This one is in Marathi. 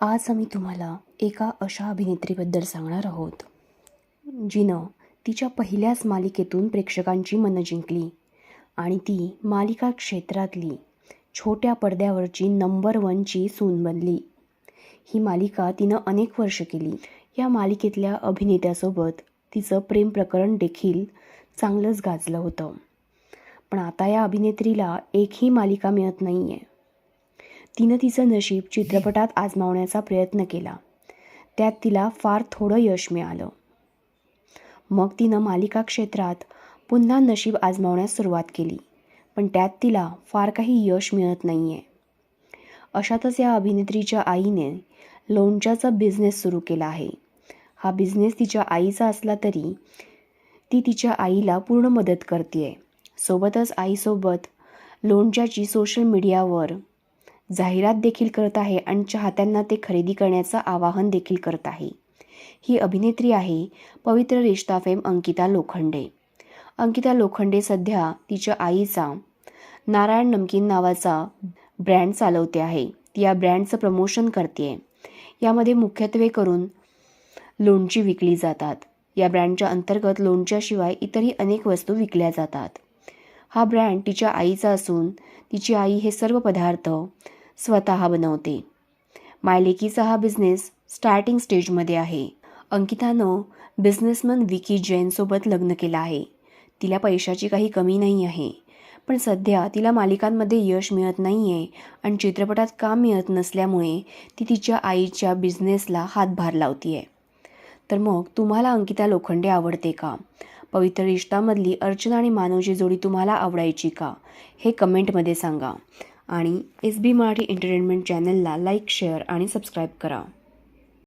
आज आम्ही तुम्हाला एका अशा अभिनेत्रीबद्दल सांगणार आहोत. जिनं तिच्या पहिल्याच मालिकेतून प्रेक्षकांची मनं जिंकली आणि ती मालिका क्षेत्रातली छोट्या पडद्यावरची नंबर वनची सून बनली. ही मालिका तिनं अनेक वर्ष केली. या मालिकेतल्या अभिनेत्यासोबत तिचं प्रेम प्रकरण देखील चांगलंच गाजलं होतं. पण आता या अभिनेत्रीला एकही मालिका मिळत नाही आहे तिनं तिचं नशीब चित्रपटात आजमावण्याचा प्रयत्न केला. त्यात तिला फार थोडं यश मिळालं. मग तिनं मालिका क्षेत्रात पुन्हा नशीब आजमावण्यास सुरुवात केली पण त्यात तिला फार काही यश मिळत नाही आहे अशातच या अभिनेत्रीच्या आईने लोणच्याचा बिझनेस सुरू केला आहे. हा बिझनेस तिच्या आईचा असला तरी ती तिच्या आईला पूर्ण मदत करते आहे सोबतच आईसोबत लोणच्याची सोशल मीडियावर जाहिरात देखील करत आहे आणि चाहत्यांना ते खरेदी करण्याचं आवाहन देखील करत आहे. ही अभिनेत्री आहे पवित्र रिश्ता फेम अंकिता लोखंडे. अंकिता लोखंडे सध्या तिच्या आईचा नारायण नमकीन नावाचा ब्रँड चालवते आहे. ती या ब्रँडचं प्रमोशन करते यामध्ये मुख्यत्वे करून लोणची विकली जातात. या ब्रँडच्या अंतर्गत लोणच्याशिवाय इतरही अनेक वस्तू विकल्या जातात. हा ब्रँड तिच्या आईचा असून तिची आई हे सर्व पदार्थ स्वतः बनवते. मायलेकीचा हा बिझनेस स्टार्टिंग स्टेजमध्ये आहे. अंकितानं बिझनेसमन विकी जैनसोबत लग्न केलं आहे. तिला पैशाची काही कमी नाही आहे. पण सध्या तिला मालिकांमध्ये यश मिळत नाही आहे आणि चित्रपटात काम मिळत नसल्यामुळे ती तिच्या आईच्या बिझनेसला हातभार लावती आहे तर मग तुम्हाला अंकिता लोखंडे आवडते का? पवित्र रिश्तामधली अर्चना आणि मानवची जोडी तुम्हाला आवडायची का? हे कमेंटमध्ये सांगा. आणि एस बी मराठी एंटरटेनमेंट चॅनलला लाईक शेअर आणि सबस्क्राईब करा.